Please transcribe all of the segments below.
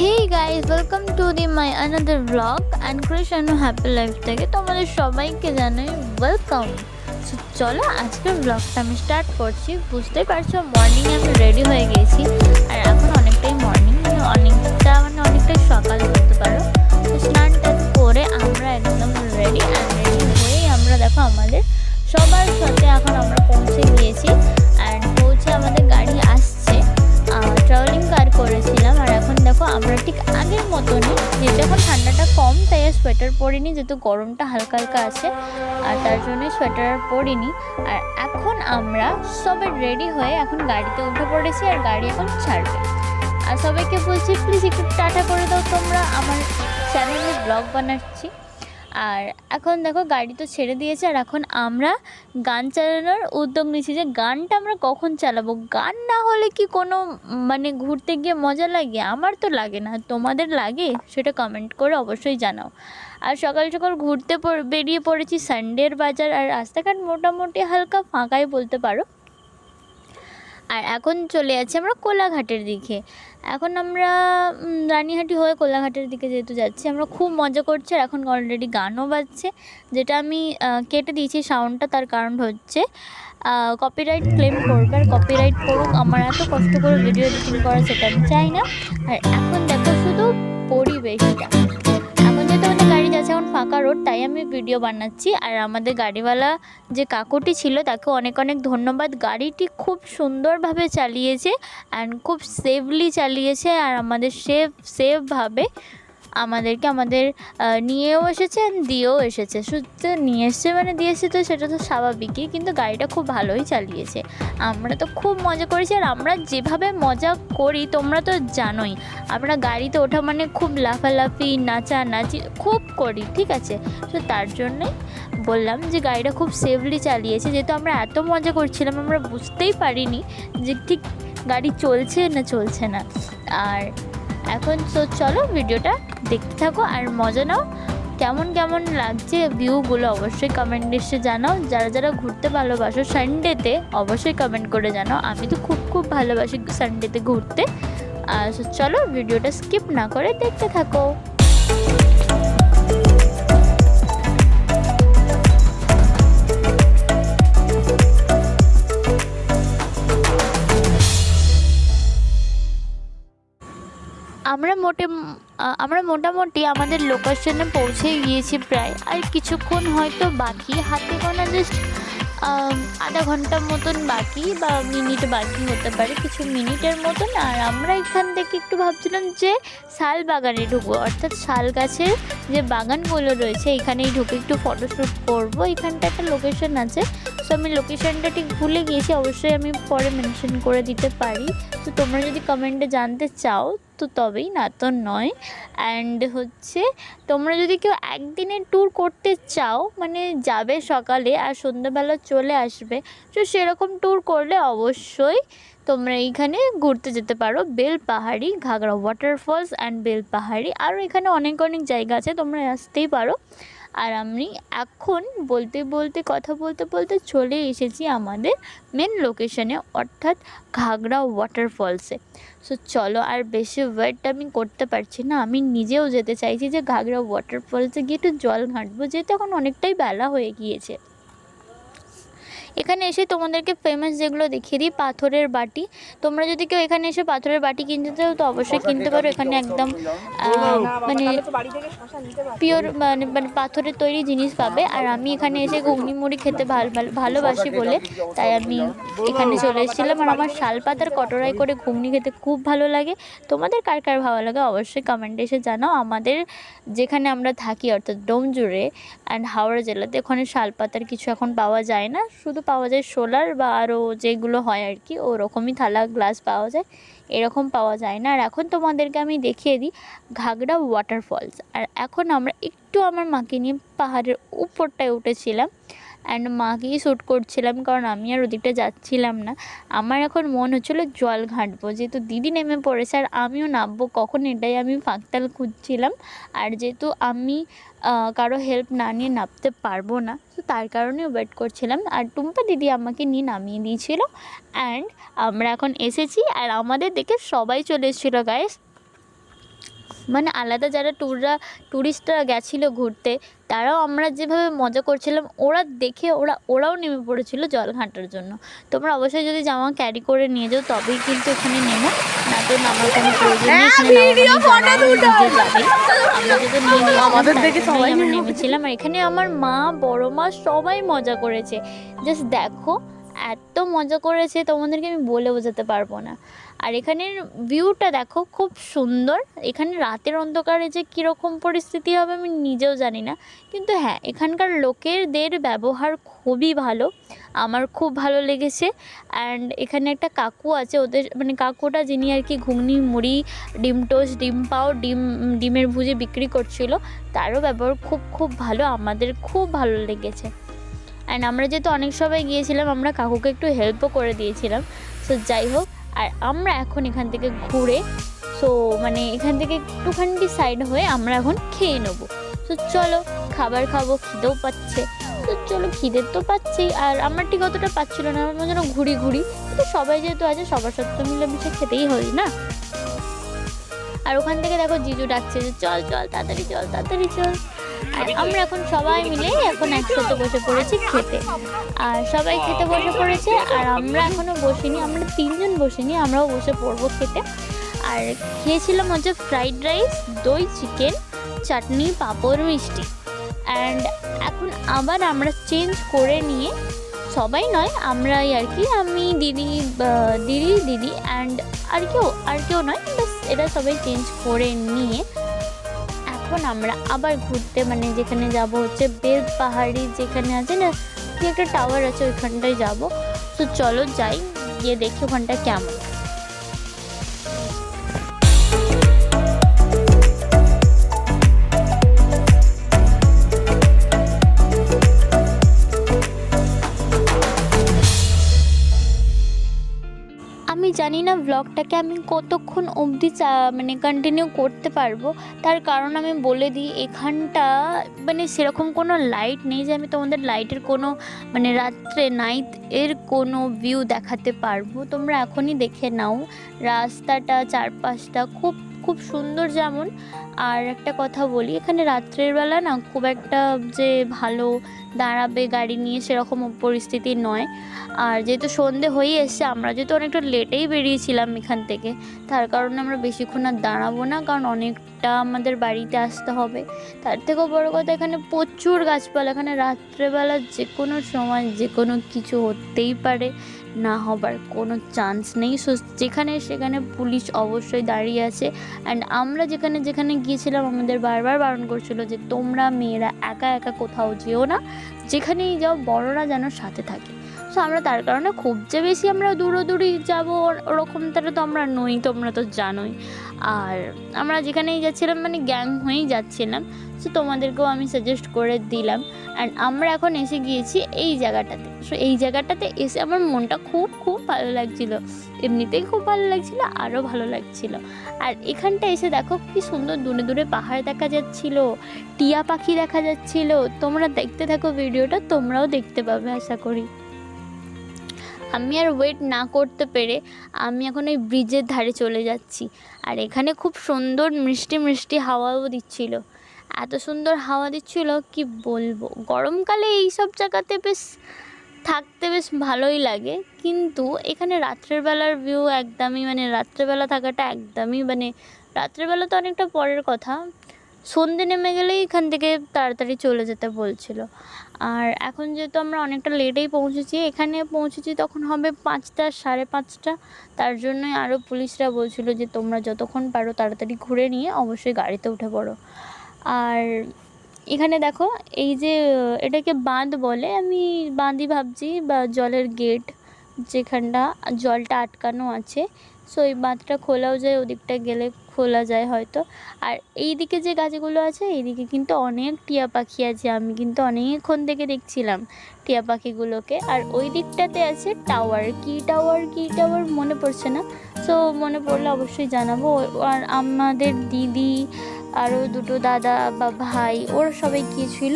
Hey guys welcome to the my another blog and Krishna happy life থেকে তোমাদের সবাইকে জানাই ওয়েলকাম চলো আজকের ব্লগটা আমি স্টার্ট করছি। বুঝতেই পারছ মর্নিং আমি রেডি হয়ে গেছি। আর এখন অনেকটাই মর্নিং মানে অনেকটা মানে অনেকটাই সকাল বলতে পারো। তো স্নান টান করে আমরা একদম রেডি অ্যান্ড রেডি হয়েই আমরা দেখো আমাদের সবার সাথে সোয়েটার পরিনি, যেহেতু গরমটা হালকা হালকা আছে, আর তার জন্যই সোয়েটার পরিনি। আর এখন আমরা সবে রেডি হয়ে এখন গাড়িতে উঠে পড়েছি, আর গাড়ি এখন ছাড়বে। আর সবাইকে বলছি প্লিজ একটু টাটা করে দাও তোমরা। আমার চ্যানেলে ব্লগ বানাচ্ছি। আর এখন দেখো গাড়ি তো ছেড়ে দিয়েছে আর এখন আমরা গান চালানোর উদ্যোগ নিয়েছি যে গানটা আমরা কখন চালাবো? গান না হলে কি কোনো মানে ঘুরতে গিয়ে মজা লাগে? আমার তো লাগে না। তোমাদের লাগে? সেটা কমেন্ট করে অবশ্যই জানাও। আর সকাল সকাল ঘুরতে বেরিয়ে পড়েছি সানডের বাজার। আর রাস্তাঘাট মোটামুটি হালকা ফাঁকাই বলতে পারো। আর এখন চলে যাচ্ছি আমরা কোলাঘাটের দিকে। এখন আমরা রানীহাটি হয়ে কোলাঘাটের দিকে যেহেতু যাচ্ছি, আমরা খুব মজা করছি আর এখন অলরেডি গানও বাজছে, যেটা আমি কেটে দিয়েছি সাউন্ডটা তার কারণ হচ্ছে কপিরাইট ক্লেম করবে আর কপিরাইট করুক, আমার এত কষ্ট করে ভিডিও এডিটিং করা সেটা আমি চাই না। আর এখন দেখো শুধু পরিবেশটা। আমাদের গাড়ি যাচ্ছে এখন ফাঁকা রোড, তাই আমি ভিডিও বানাচ্ছি। আর আমাদের গাড়িওয়ালা যে কাকুটি ছিল তাকে অনেক অনেক ধন্যবাদ। গাড়িটি খুব সুন্দরভাবে চালিয়েছে অ্যান্ড খুব সেফলি চালিয়েছে, আর আমাদের সেফ সেফভাবে আমাদেরকে আমাদের নিয়েও এসেছে and দিয়েও এসেছে। শুধু নিয়ে এসছে মানে দিয়ে দিয়েছে তো সেটা তো স্বাভাবিকই, কিন্তু গাড়িটা খুব ভালোই চালিয়েছে। আমরা তো খুব মজা করেছি আর আমরা যেভাবে মজা করি তোমরা তো জানোই, আমরা গাড়িতে ওঠা মানে খুব লাফালাফি, নাচানাচি খুব করি, ঠিক আছে? তো তার জন্যই বললাম যে গাড়িটা খুব সেফলি চালিয়েছে, যেহেতু আমরা এত মজা করছিলাম, আমরা বুঝতেই পারিনি যে ঠিক গাড়ি চলছে না চলছে না। আর এখন তো চলো ভিডিওটা দেখতে থাকো আর মজা নাও। কেমন কেমন লাগছে ভিউগুলো অবশ্যই কমেন্ট এসে জানাও। যারা যারা ঘুরতে ভালোবাসো সানডেতে অবশ্যই কমেন্ট করে জানাও। আমি তো খুব খুব ভালোবাসি সানডেতে ঘুরতে। আর চলো ভিডিওটা স্কিপ না করে দেখতে থাকো। মোটে আমরা মোটামুটি আমাদের লোকেশনে পৌঁছে গিয়েছি প্রায়। আর কিছুক্ষণ হয়তো বাকি, হাতে গোনা জাস্ট আধা ঘণ্টার মতন বাকি বা মিনিট বাকি হতে পারে, কিছু মিনিটের মতন। আর আমরা এখান থেকে একটু ভাবছিলাম যে শাল বাগানে ঢুকবো। অর্থাৎ শাল গাছের যে বাগানগুলো রয়েছে, এখানেই ঢুকে একটু ফটোশ্যুট করব। এখানটা একটা লোকেশন আছে সো আমি লোকেশনটা ঠিক ভুলে গিয়েছি, অবশ্যই আমি পরে মেনশন করে দিতে পারি। তো তোমরা যদি কমেন্টে জানতে চাও তো তবেই না, তো নয়। অ্যান্ড হচ্ছে তোমরা যদি কেউ একদিনের ট্যুর করতে চাও মানে যাবে সকালে আর সন্ধ্যাবেলা চলে আসবে, তো সেরকম ট্যুর করলে অবশ্যই তোমরা এইখানে ঘুরতে যেতে পারো। বেল পাহাড়ি ঘাগড়া ওয়াটারফলস অ্যান্ড বেল পাহাড়ি। আরও এখানে অনেক অনেক জায়গা আছে, তোমরা আসতেই পারো। আর আমি এখন বলতে বলতে, কথা বলতে বলতে চলে এসেছি আমাদের মেন লোকেশনে অর্থাৎ ঘাগড়া ওয়াটারফলসে সো চলো আর বেশি ওয়েট আমি করতে পারছি না। আমি নিজেও যেতে চাইছি যে ঘাগড়া ওয়াটারফলসে গিয়ে একটু জল ঘাঁটবো, যেহেতু এখন অনেকটাই বেলা হয়ে গিয়েছে। এখানে এসে তোমাদেরকে ফেমাস যেগুলো দেখিয়ে দিই পাথরের বাটি। তোমরা যদি কেউ এখানে এসে পাথরের বাটি কিনতে চাও তো অবশ্যই কিনতে পারো। এখানে একদম মানে পিওর মানে মানে পাথরের তৈরি জিনিস পাবে। আর আমি এখানে এসে ঘুগনি মুড়ি খেতে ভালো ভাল- ভালোবাসি বলে। তাই আমি এখানে চলে এসেছিলাম। আর আমার শাল পাতার কটরাই করে ঘুগনি খেতে খুব ভালো লাগে। তোমাদের কার কার ভালো লাগে অবশ্যই কমেন্টে এসে জানাও। আমাদের যেখানে আমরা থাকি অর্থাৎ ডোমজুড়ে অ্যান্ড হাওড়া জেলাতে ওখানে শাল পাতার কিছু এখন পাওয়া যায় না। শুধু পাওয়া যায় সোলার বা আরও যেগুলো হয় আর কি ওরকমই থালা, গ্লাস পাওয়া যায়, এরকম পাওয়া যায় না। আর এখন তোমাদেরকে আমি দেখিয়ে দিই ঘাগড়া ওয়াটারফলস আর এখন আমরা একটু আমার মাকে নিয়ে পাহাড়ের উপরটায় উঠেছিলাম। অ্যান্ড মাকেই শ্যুট করছিলাম, কারণ আমি আর ওদিকটা যাচ্ছিলাম না। আমার এখন মন হচ্ছিল জল ঘাঁটবো, যেহেতু দিদি নেমে পড়েছে আর আমিও নামবো, কখন এটাই আমি ফাঁকতাল খুঁজছিলাম। আর যেহেতু আমি কারও হেল্প না নিয়ে নামতে পারব না, তো তার কারণে ওয়েট করছিলাম। আর টুম্পা দিদি আমাকে নিয়ে নামিয়ে দিয়েছিল। অ্যান্ড আমরা এখন এসেছি, আর আমাদের দেখে সবাই চলে এসেছিল গাইস মানে আলাদা যারা ট্যুররা ট্যুরিস্টরা গেছিল ঘুরতে তারাও আমরা যেভাবে মজা করছিলাম ওরা দেখে ওরা ওরাও নেমে পড়েছিল জল ঘাঁটার জন্য। তোমরা অবশ্যই যদি জামা ক্যারি করে নিয়ে যাও তবেই কিন্তু এখানে নেমো। না তো নামার কোনো প্রয়োজন নেই এখানে নেমে নেমেছিলাম। আর এখানে আমার মা বড় মা সবাই মজা করেছে। জাস্ট দেখো এত মজা করেছে, তোমাদেরকে আমি বলে বোঝাতে পারব না। আর এখানের ভিউটা দেখো, খুব সুন্দর। এখানে রাতের অন্ধকারে যে কীরকম পরিস্থিতি হবে আমি নিজেও জানি না। কিন্তু হ্যাঁ এখানকার লোকেরদের ব্যবহার খুবই ভালো। আমার খুব ভালো লেগেছে। অ্যান্ড এখানে একটা কাকু আছে, ওদের মানে কাকুটা যিনি আর কি ঘুগনি, মুড়ি, ডিম টোস্ট, ডিম পাও, ডিম, ডিমের ভুজে বিক্রি করছিল, তারও ব্যবহার খুব খুব ভালো। আমাদের খুব ভালো লেগেছে। অ্যান্ড আমরা যেহেতু অনেক সবাই গিয়েছিলাম, আমরা কাকুকে একটু হেল্পও করে দিয়েছিলাম। সো যাই হোক, আর আমরা এখন এখান থেকে ঘুরে সো মানে এখান থেকে একটুখানি সাইড হয়ে আমরা এখন খেয়ে নেব। তো চলো, খাবার খাব, খিদেও পাচ্ছে। তো চলো, খিদে তো পাচ্ছেই। আর আমার ঠিক অতটা পাচ্ছিল না, আমার যেন ঘুরি ঘুরি। কিন্তু সবাই যেহেতু আছে, সবার তো মিলেমিশে খেতেই হয়, না? আর ওখান থেকে দেখো জিজু ডাকছে যে, চল চল, তাড়াতাড়ি চল তাড়াতাড়ি, চল। আর আমরা এখন সবাই মিলে এখন একসাথে বসে পড়েছি খেতে। আর সবাই খেতে বসে পড়েছে আর আমরা এখনও বসিনি, আমরা তিনজন বসিনি, আমরাও বসে পড়ব খেতে। আর খেয়েছিলাম হচ্ছে ফ্রাইড রাইস, দই চিকেন, চাটনি, পাঁপড়, মিষ্টি। অ্যান্ড এখন আবার আমরা চেঞ্জ করে নিয়ে সবাই নয়, আমরাই আর কি, আমি, দিদি দিদি দিদি, অ্যান্ড আর কেউ আর কেউ নয় বাস এটা সবাই চেঞ্জ করে নিয়ে এখন আমরা আবার ঘুরতে মানে যেখানে যাব হচ্ছে বেল পাহাড়ি যেখানে আছে না কি একটা টাওয়ার আছে ওইখানটায় যাব। তো চলো যাই, গিয়ে দেখি ওখানটা কেমন। জানি না ব্লগটাকে আমি কতক্ষণ অবধি মানে কন্টিনিউ করতে পারব। তার কারণ আমি বলে দিই, এখানটা মানে সেরকম কোনো লাইট নেই যে আমি তোমাদের লাইটের কোনো মানে রাত্রে নাইট এর কোনো ভিউ দেখাতে পারব। তোমরা এখনই দেখে নাও। রাস্তাটা, চারপাশটা খুব খুব সুন্দর যেমন। আর একটা কথা বলি, এখানে রাত্রের বেলা না খুব একটা যে ভালো দাঁড়াবে গাড়ি নিয়ে সেরকম পরিস্থিতি নয়। আর যেহেতু সন্ধে হয়েই এসছে, আমরা যেহেতু অনেকটা লেটেই বেরিয়েছিলাম এখান থেকে, তার কারণে আমরা বেশিক্ষণ আর দাঁড়াবো না, কারণ অনেকটা আমাদের বাড়িতে আসতে হবে। তার থেকেও বড় কথা, এখানে প্রচুর গাছপালা, এখানে রাত্রেবেলা যে কোনো সময় যে কোনো কিছু হতেই পারে, না হবার কোনো চান্স নেই। সো যেখানে সেখানে পুলিশ অবশ্যই দাঁড়িয়ে আছে। অ্যান্ড আমরা যেখানে যেখানে গিয়েছিলাম, আমাদের বারবার বারণ করছিল যে তোমরা মেয়েরা একা একা কোথাও যেও না। যেখানেই যাও, বড়রা যেন সাথে থাকে। সো আমরা তার কারণে খুব যে বেশি আমরা দূরদূরি যাব ওরকম তারা তো আমরা নই, তোমরা তো জানোই। আর আমরা যেখানেই যাচ্ছিলাম মানে গ্যাং হয়েই যাচ্ছিলাম সো তোমাদেরকেও আমি সাজেস্ট করে দিলাম। অ্যান্ড আমরা এখন এসে গিয়েছি এই জায়গাটাতে। সো এই জায়গাটাতে এসে আমার মনটা খুব খুব ভালো লাগছিল। এমনিতেই খুব ভালো লাগছিল, আরও ভালো লাগছিল। আর এখানটা এসে দেখো কি সুন্দর দূরে দূরে পাহাড় দেখা যাচ্ছিল, টিয়া পাখি দেখা যাচ্ছিল। তোমরা দেখতে থাকো ভিডিওটা, তোমরাও দেখতে পাবে, আশা করি। আমি আর ওয়েট না করতে পেরে আমি এখন ওই ব্রিজের ধারে চলে যাচ্ছি। আর এখানে খুব সুন্দর মিষ্টি মিষ্টি হাওয়াও দিচ্ছিল। এত সুন্দর হাওয়া দিচ্ছিল, কি বলব? গরমকালে এই সব জায়গাতে বেশ থাকতে বেশ ভালোই লাগে। কিন্তু এখানে রাত্রের বেলার ভিউ একদমই মানে রাত্রেবেলা থাকাটা একদমই মানে রাত্রেবেলা তো অনেকটা পরের কথা। সন্ধে নেমে গেলেই এখান থেকে তাড়াতাড়ি চলে যেতে বলছিল। আর এখন যেহেতু আমরা অনেকটা লেটেই পৌঁছেছি, এখানে পৌঁছেছি তখন হবে পাঁচটা, সাড়ে পাঁচটা। তার জন্যই আরও পুলিশরা বলছিল যে তোমরা যতক্ষণ পারো তাড়াতাড়ি ঘুরে নিয়ে অবশ্যই গাড়িতে উঠে পড়ো। আর এখানে দেখো, এই যে, এটাকে বাঁধ বলে, আমি বাঁধই ভাবছি বা জলের গেট যেখানটা জলটা আটকানো আছে। সো এই বাঁধটা খোলাও যায় ওদিকটা গেলে খোলা যায় হয়তো। আর এই দিকে যে গাছগুলো আছে, এইদিকে কিন্তু অনেক টিয়া পাখি আছে। আমি কিন্তু অনেকক্ষণ থেকে দেখছিলাম টিয়া পাখিগুলোকে। আর ওই দিকটাতে আছে টাওয়ার। কি টাওয়ার কি টাওয়ার মনে পড়ছে না। সো মনে পড়লে অবশ্যই জানাব। আর আমাদের দিদি আরও দুটো দাদা বা ভাই, ওরা সবাই গিয়েছিল।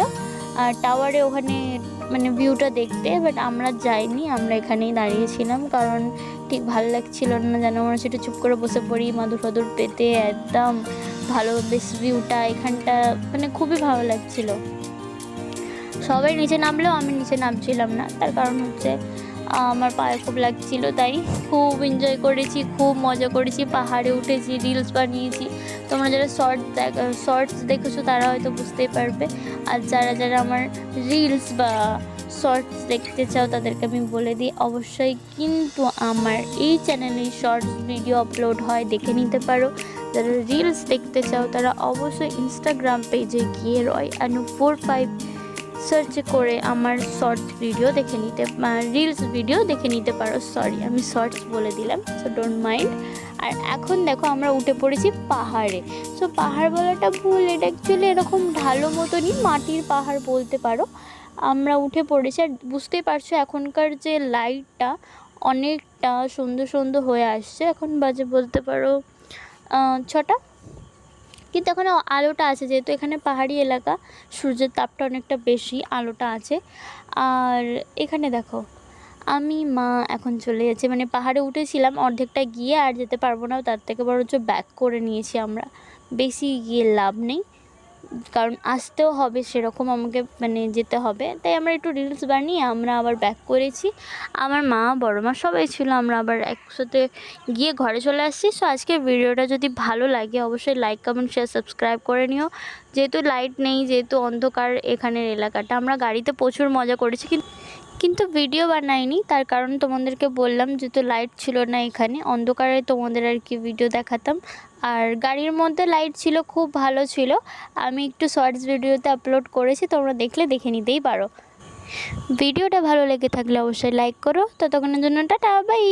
আর টাওয়ারে ওখানে মানে ভিউটা দেখতে বাট আমরা যাইনি, আমরা এখানেই দাঁড়িয়েছিলাম কারণ ঠিক ভালো লাগছিল না যেন হচ্ছে একটু চুপ করে বসে পড়ি মাদুর ফাদুর পেতে একদম ভালো বেশ ভিউটা এখানটা মানে খুবই ভালো লাগছিল। সবাই নিচে নামলেও আমি নিচে নামছিলাম না, তার কারণ হচ্ছে, আমার পায়ে খুব লাগছিল, তাই খুব এনজয় করেছি, খুব মজা করেছি, পাহাড়ে উঠেছি রিলস বানিয়েছি। তোমরা যারা শর্ট শর্টস দেখেছ তারা হয়তো বুঝতেই পারবে। আর যারা যারা আমার রিলস বা শর্টস দেখতে চাও তাদেরকে আমি বলে দিই, অবশ্যই কিন্তু আমার এই চ্যানেলে শর্টস ভিডিও আপলোড হয়, দেখে নিতে পারো। যারা রিলস দেখতে চাও তারা অবশ্যই ইনস্টাগ্রাম পেজে গিয়ে Roy Anu four five search করে আমার শর্টস ভিডিও দেখে নিতে রিলস ভিডিও দেখে নিতে পারো। সরি আমি শর্টস বলে দিলাম সো ডোন্ট মাইন্ড আর এখন দেখো আমরা উঠে পড়েছি পাহাড়ে। সো পাহাড় বলাটা ভুল, এটা অ্যাকচুয়ালি এরকম ঢালো মতনই মাটির পাহাড় বলতে পারো। আমরা উঠে পড়েছি আর বুঝতেই পারছ এখনকার যে লাইটটা অনেকটা সুন্দর সুন্দর হয়ে আসছে। এখন বাজে বলতে পারো ছটা। কিন্তু এখানে আলোটা আছে, যেহেতু এখানে পাহাড়ি এলাকা, সূর্যের তাপটা অনেকটা বেশি, আলোটা আছে। আর এখানে দেখো, আমি, মা এখন চলে যাচ্ছে। মানে পাহাড়ে উঠেছিলাম অর্ধেকটা গিয়ে আর যেতে পারব না, তার থেকে বরঞ্চ ব্যাক করে নিয়েছি আমরা। বেশি গিয়ে লাভ নেই। কারণ আসতেও হবে সেরকম আমাকে মানে যেতে হবে। তাই আমরা একটু রিলস বানিয়ে আমরা আবার ব্যাক করেছি। আমার মা, বড় মা সবাই ছিল, আমরা আবার একসাথে গিয়ে ঘরে চলে আসছি। সো আজকে ভিডিওটা যদি ভালো লাগে, অবশ্যই লাইক কমেন্ট শেয়ার সাবস্ক্রাইব করে নিও। যেহেতু লাইট নেই, যেহেতু অন্ধকার এখানের এলাকাটা, আমরা গাড়িতে প্রচুর মজা করেছি, কিন্তু কিন্তু ভিডিও বানাইনি, তার কারণ তোমাদেরকে বললাম যেহেতু লাইট ছিল না এখানে, অন্ধকারে তোমাদের আর কি ভিডিও দেখাতাম। আর গাড়ির মধ্যে লাইট ছিল, খুব ভালো ছিল। আমি একটু শর্টস ভিডিওতে আপলোড করেছি, তোমরা দেখলে দেখে নিতেই পারো। ভিডিওটা ভালো লেগে থাকলে অবশ্যই লাইক করো। ততক্ষণের জন্য টাটা বাই